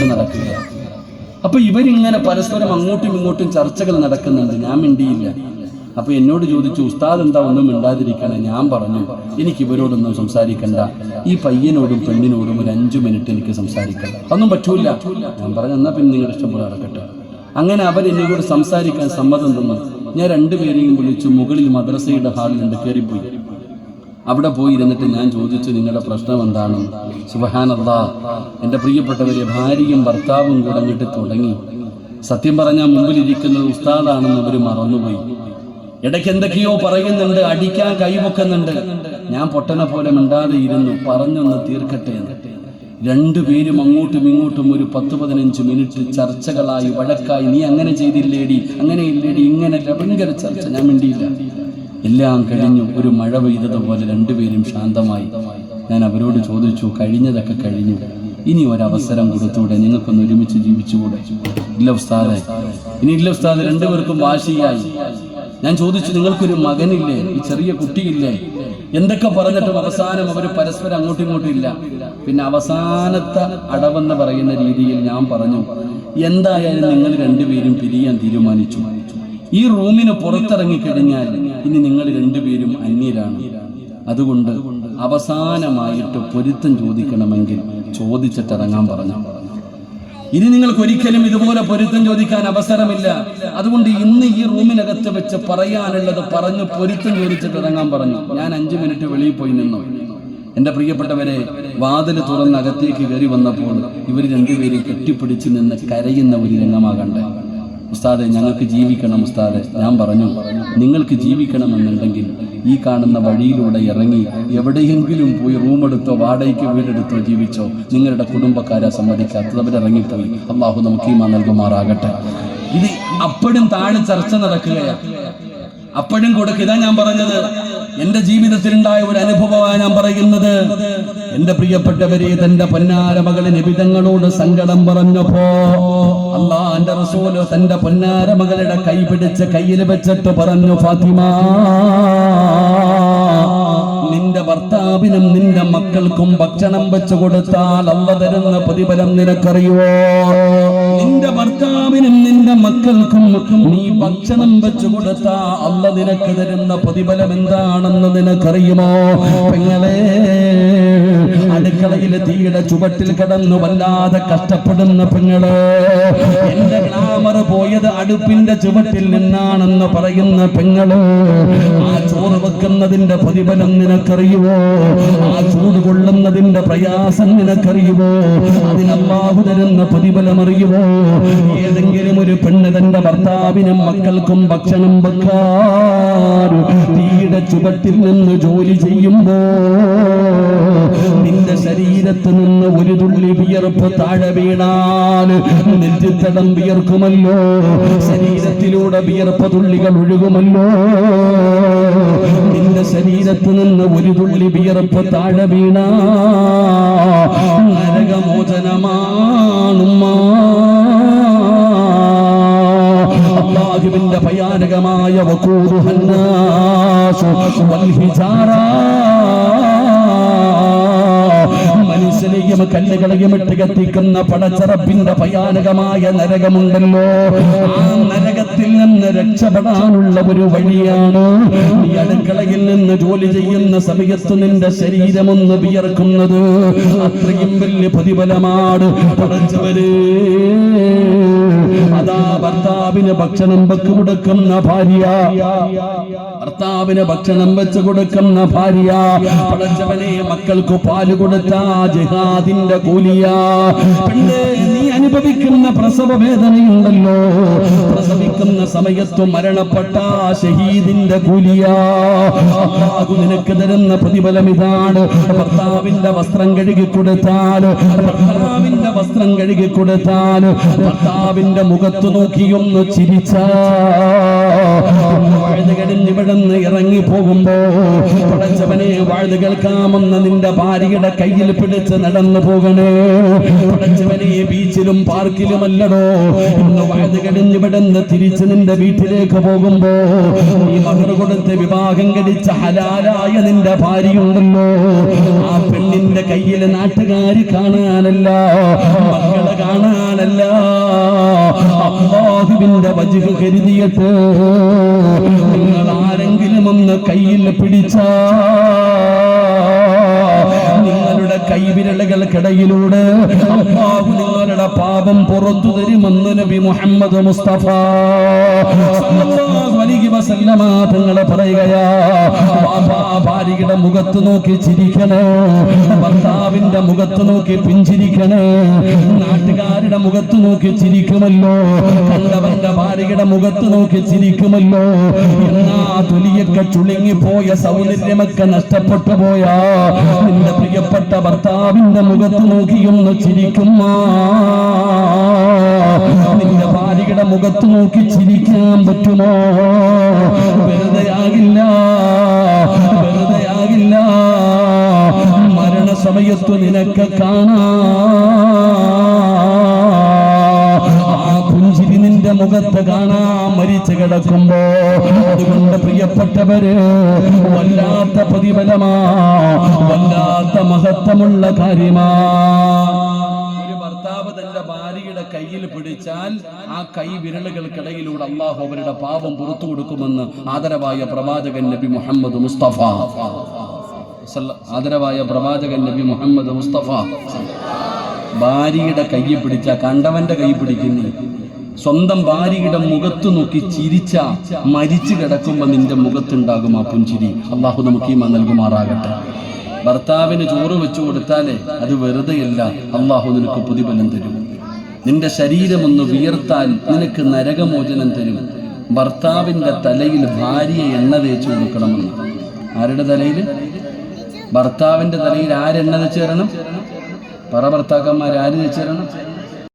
ചർച്ച നടക്കുകയാണ് അപ്പൊ ഇവരിങ്ങനെ പരസ്പരം അങ്ങോട്ടും ഇങ്ങോട്ടും ചർച്ചകൾ നടക്കുന്നുണ്ട്. ഞാൻ മിണ്ടിയില്ല. അപ്പൊ എന്നോട് ചോദിച്ചു ഉസ്താദ് എന്താ ഒന്നും മിണ്ടാതിരിക്കണേ? ഞാൻ പറഞ്ഞു എനിക്ക് ഇവരോടൊന്നും സംസാരിക്കണ്ട. ഈ പയ്യനോടും പെണ്ണിനോടും ഒരു അഞ്ചു മിനിറ്റ് എനിക്ക് സംസാരിക്കണം. ഒന്നും പറ്റൂല. ഞാൻ പറഞ്ഞു എന്നാ പിന്നെ നിങ്ങളുടെ ഇഷ്ടം നടക്കട്ടെ. അങ്ങനെ അവർ എന്നോട് സംസാരിക്കാൻ സമ്മതം തന്നു. ഞാൻ രണ്ടുപേരെയും വിളിച്ചു മുകളിൽ മദ്രസയുടെ ഹാളിലുണ്ട് കയറിപ്പോയി അവിടെ പോയി ഇരുന്നിട്ട് ഞാൻ ചോദിച്ചു നിങ്ങളുടെ പ്രശ്നം എന്താണ്? സുബഹാനല്ലാ എന്റെ പ്രിയപ്പെട്ടവരെ ഭാര്യയും ഭർത്താവും കൂടെ തുടങ്ങി. സത്യം പറഞ്ഞാൽ മുമ്പിലിരിക്കുന്നത് ഉസ്താദാണെന്ന് അവർ മറന്നുപോയി. ഇടയ്ക്ക് എന്തൊക്കെയോ പറയുന്നുണ്ട് അടിക്കാൻ കൈവെക്കുന്നുണ്ട്. ഞാൻ പൊട്ടനെ പോലെ മിണ്ടാതെ ഇരുന്നു പറഞ്ഞൊന്ന് തീർക്കട്ടെ രണ്ടുപേരും അങ്ങോട്ടും ഇങ്ങോട്ടും ഒരു പത്ത് പതിനഞ്ച് മിനിറ്റ് ചർച്ചകളായി വഴക്കായി നീ അങ്ങനെ ചെയ്തില്ലേടി അങ്ങനെ ഇല്ലേടി ഇങ്ങനെ ഭയങ്കര ചർച്ച. ഞാൻ മിണ്ടിയില്ല. എല്ലാം കഴിഞ്ഞു ഒരു മഴ പെയ്തതുപോലെ രണ്ടുപേരും ശാന്തമായി. ഞാൻ അവരോട് ചോദിച്ചു കഴിഞ്ഞതൊക്കെ കഴിഞ്ഞു. ഇനി ഒരവസരം കൊടുത്തൂടെ? നിങ്ങൾക്കൊന്ന് ഒരുമിച്ച് ജീവിച്ചുകൂടെ? ഇല്ല ഉസ്താദെ. ഇനി ഇല്ല ഉസ്താദ് രണ്ടുപേർക്കും വാശിയായി. ഞാൻ ചോദിച്ചു നിങ്ങൾക്കൊരു മകനില്ലേ? ഈ ചെറിയ കുട്ടിയില്ലേ? എന്തൊക്കെ പറഞ്ഞിട്ടും അവസാനം അവർ പരസ്പരം അങ്ങോട്ടും ഇങ്ങോട്ടും ഇല്ല. പിന്നെ അവസാനത്തെ അടവെന്ന് പറയുന്ന രീതിയിൽ ഞാൻ പറഞ്ഞു എന്തായാലും നിങ്ങൾ രണ്ടുപേരും പിരിയാൻ തീരുമാനിച്ചു. ഈ റൂമിന് പുറത്തിറങ്ങിക്കഴിഞ്ഞാൽ ഇനി നിങ്ങൾ രണ്ടുപേരും അന്യരാണ്. അതുകൊണ്ട് അവസാനമായിട്ട് പൊരുത്തം ചോദിക്കണമെങ്കിൽ ചോദിച്ചിട്ടിറങ്ങാൻ പറഞ്ഞു. ഇനി നിങ്ങൾക്ക് ഒരിക്കലും ഇതുപോലെ പൊരുത്തം ചോദിക്കാൻ അവസരമില്ല. അതുകൊണ്ട് ഇന്ന് ഈ റൂമിനകത്ത് വെച്ച് പറയാനുള്ളത് പറഞ്ഞു പൊരുത്തം ചോദിച്ചിട്ട് ഇറങ്ങാൻ പറഞ്ഞു. ഞാൻ അഞ്ചു മിനിറ്റ് വെളിയിൽ പോയി നിന്നു. എന്റെ പ്രിയപ്പെട്ടവരെ വാതിൽ തുറന്ന് അകത്തേക്ക് കയറി വന്നപ്പോൾ ഇവർ രണ്ടുപേരും കെട്ടിപ്പിടിച്ച് നിന്ന് കരയുന്ന ഒരു രംഗമാകണ്ടേ. ഉസ്താദെ ഞങ്ങൾക്ക് ജീവിക്കണം ഉസ്താദെ. ഞാൻ പറഞ്ഞു നിങ്ങൾക്ക് ജീവിക്കണമെന്നുണ്ടെങ്കിൽ ഈ കാണുന്ന വഴിയിലൂടെ ഇറങ്ങി എവിടെയെങ്കിലും പോയി റൂമെടുത്തോ വാടകയ്ക്ക് വീടെടുത്തോ ജീവിച്ചോ നിങ്ങളുടെ കുടുംബക്കാരെ സമ്മതിക്കാത്തത് അവരിറങ്ങിപ്പോയി അള്ളാഹു നമുക്ക് ഈമാ നൽകുമാറാകട്ടെ. ഇത് അപ്പോഴും താഴെ ചർച്ച നടക്കുകയാണ് അപ്പോഴും കൊടുക്കുക ഇതാ ഞാൻ പറഞ്ഞത്. എന്റെ ജീവിതത്തിലുണ്ടായ ഒരു അനുഭവമാണ് ഞാൻ പറയുന്നത്. എന്റെ പ്രിയപ്പെട്ടവരെ തന്റെ പൊന്നാര മകളെ നിബിതങ്ങളോട് സങ്കടം പറഞ്ഞപ്പോ അള്ളാന്റെ റസൂൽ തന്റെ പൊന്നാര മകളുടെ കൈ പിടിച്ച് കയ്യിൽ വെച്ചിട്ട് പറഞ്ഞു ഫാത്തിമ നിന്റെ ഭർത്താവിനും നിന്റെ മക്കൾക്കും ഭക്ഷണം വെച്ചു കൊടുത്താൽ അല്ല തരുന്ന പ്രതിഫലം നിനക്കറിയുവോ? നിന്റെ ഭർത്താവിനും നിന്റെ മക്കൾക്കും നീ ഭക്ഷണം വെച്ചു കൊടുത്താ അല്ല നിനക്ക് തരുന്ന പ്രതിഫലം എന്താണെന്ന് നിനക്കറിയുമോ? പെങ്ങളെ അടുക്കളയിൽ തീയുടെ ചുവട്ടിൽ കിടന്നു വല്ലാതെ കഷ്ടപ്പെടുന്ന പെങ്ങൾ. എന്റെ ഗ്ലാമർ പോയത് അടുപ്പിന്റെ ചുവട്ടിൽ നിന്നാണെന്ന് പറയുന്ന പെങ്ങൾ. ആ ചോറ് വെക്കുന്നതിന്റെ പ്രതിഫലം നിനക്കറിയുവോ? ആ ചൂട് കൊള്ളുന്നതിന്റെ പ്രയാസം നിനക്കറിയുവോ? അതിനല്ലാഹു തരുന്ന പ്രതിഫലം അറിയുവോ? ഏതെങ്കിലും ഒരു പെണ്ണ് തന്റെ ഭർത്താവിനും മക്കൾക്കും ഭക്ഷണം വെക്കാറു തീയുടെ ചുവട്ടിൽ നിന്ന് ജോലി ചെയ്യുമ്പോ നിന്റെ ശരീരത്ത് നിന്ന് ഒരു തുള്ളി വിയർപ്പ് താഴെ വീണാൽ നെഞ്ചിത്തടം വിയർക്കുമല്ലോ. ശരീരത്തിലൂടെ വിയർപ്പ് തുള്ളികൾ ഒഴുകുമല്ലോ. നിന്റെ ശരീരത്ത് നിന്ന് ഒരു തുള്ളി വിയർപ്പ് താഴെ വീണ. നരകമോചനമാണുമ്മ. അള്ളാഹുവിന്റെ ഭയാനകമായ വക്കൂറുഹന്നാസു വൽഹിജാറ മനുഷ്യനെയും കല്ലുകളെയും ഇട്ട് കത്തിക്കുന്ന പടച്ചറപ്പിന്റെ ഭയാനകമായ നരകമുണ്ടല്ലോ. ആ നരകത്തിൽ നിന്ന് രക്ഷപ്പെടാനുള്ള ഒരു വഴിയാണ്? ഈ അടുക്കളയിൽ നിന്ന് ജോലി ചെയ്യുന്ന സമയത്ത് നിന്റെ ശരീരമൊന്ന് വിയർക്കുന്നത് അത്രയും വലിയ പ്രതിഫലമാണ്. പടച്ചവരേ അതാ ഭർത്താവിന് ഭക്ഷണം വെക്ക് കൊടുക്കുന്ന ഭാര്യ. ഭർത്താവിന് ഭക്ഷണം വെച്ച് കൊടുക്കുന്ന ഭാര്യ. പടച്ചവനെ മക്കൾക്ക് പാൽ കൊടുത്ത ജിഹാദിന്റെ കൂലിയ. പെണ്ണേ നീ അനുഭവിക്കുന്ന പ്രസവ വേദനയുണ്ടല്ലോ പ്രസവിക്കുന്ന സമയത്ത് മരണപ്പെട്ട ഷഹീദിന്റെ കൂലിയ. നിനക്ക് തരുന്ന പ്രതിഫലം ഇതാണ്. ഭർത്താവിന്റെ വസ്ത്രം കഴുകി കൊടുത്താൽ ഭർത്താവിന്റെ വസ്ത്രം കഴുകി കൊടുത്താൽ ഭർത്താവിന്റെ മുഖത്ത് നോക്കിയൊന്ന് ചിരിച്ച. വാഴ്ന്നു കഴിഞ്ഞ് ഇവിടുന്ന് ഇറങ്ങി പോകുമ്പോ പടച്ചവനെ വാഴ്ന്നു കേൾക്കാമെന്ന് നിന്റെ ഭാര്യയുടെ കയ്യിൽ പിടിച്ച് നടന്നു പോകണേ. പടച്ചവനെ ബീച്ചിലും പാർക്കിലുമല്ലടോ. ഇന്ന് വാഴ്ന്നു കഴിഞ്ഞ് തിരിച്ച് നിന്റെ വീട്ടിലേക്ക് പോകുമ്പോ ഈ മകർ കൊടുത്ത് വിവാഹം കഴിച്ച ഹലാലായ നിന്റെ ഭാര്യയുണ്ടല്ലോ. ആ പെണ്ണിന്റെ കയ്യിൽ നാട്ടുകാര് കാണാനല്ല മക്കളെ കാണാനല്ല. അള്ളാഹുവിന്റെ വജുഹ് കരുതിയിട്ട് നിങ്ങൾ ആരെങ്കിലും ഒന്ന് കയ്യിൽ പിടിച്ചാ നിങ്ങളുടെ കൈവിരലുകൾക്കിടയിലൂടെ അള്ളാഹു നിങ്ങളുടെ പാപം പുറത്തു തരുമെന്ന് നബി മുഹമ്മദ് മുസ്തഫ അലൈഹി വസല്ലമ തങ്ങളെ പറയുകയാ ഭാര്യയുടെ മുഖത്ത് നോക്കി ചിരിക്കണേ ഭർത്താവിന്റെ മുഖത്ത് നോക്കി പിഞ്ചിരിക്കണേ നാട്ടുകാരുടെ മുഖത്ത് നോക്കി ചിരിക്കുമല്ലോ കണ്ടവന്റെ ഭാര്യയുടെ മുഖത്ത് നോക്കി ചിരിക്കുമല്ലോ എന്നാ തൊലിയൊക്കെ ചുളുങ്ങിപ്പോയ സൗന്ദര്യമൊക്കെ നഷ്ടപ്പെട്ടു പോയാ നിന്റെ പ്രിയപ്പെട്ട ഭർത്താവിന്റെ മുഖത്ത് നോക്കിയൊന്ന് ചിരിക്കുമ്മ നിന്റെ ഭാര്യയുടെ മുഖത്ത് നോക്കി ചിരിക്കാൻ പറ്റുമോ? വെറുതെയാകില്ല. വെറുതെയാകില്ല. മരണസമയത്ത് നിനക്ക് കാണാ. നിന്റെ മുഖത്ത് കാണാ. മരിച്ചു കിടക്കുമ്പോ. അതുകൊണ്ട് പ്രിയപ്പെട്ടവര് വല്ലാത്ത പ്രതിഫലമാ. വല്ലാത്ത മഹത്വമുള്ള കാര്യമാ. ഭാര്യയുടെ കയ്യിൽ പിടിച്ചാൽ ആ കൈ വിരലുകൾക്കിടയിലൂടെ അള്ളാഹു അവരുടെ പാപം പുറത്തു കൊടുക്കുമെന്ന് ആദരവായ പ്രവാചകൻ നബി മുഹമ്മദ് മുസ്തഫ. ആദരവായ പ്രവാചകൻ നബി മുഹമ്മദ് മുസ്തഫ. ഭാര്യയുടെ കൈ പിടിച്ച കണ്ടവന്റെ കൈ പിടിക്കുന്നു. സ്വന്തം ഭാര്യയുടെ മുഖത്ത് നോക്കി ചിരിച്ച മരിച്ചു കിടക്കുമ്പോ നിന്റെ മുഖത്തുണ്ടാകും ആ പുഞ്ചിരി. അള്ളാഹു നമുക്ക് ഈ നൽകുമാറാകട്ടെ. ഭർത്താവിന് ചോറ് വെച്ചു കൊടുത്താലേ അത് വെറുതെയല്ല അള്ളാഹു നിനക്ക് പ്രതിഫലം തരും. നിന്റെ ശരീരമൊന്ന് വിയർത്താൽ നിനക്ക് നരകമോചനം തരും. ഭർത്താവിന്റെ തലയിൽ ഭാര്യയെ എണ്ണ തേച്ചു കൊടുക്കണമെന്ന്. ആരുടെ തലയിൽ? ഭർത്താവിന്റെ തലയിൽ ആരെണ്ണ തേച്ച് തരണം? പറ ഭർത്താക്കന്മാർ ആര് തേച്ച് തരണം?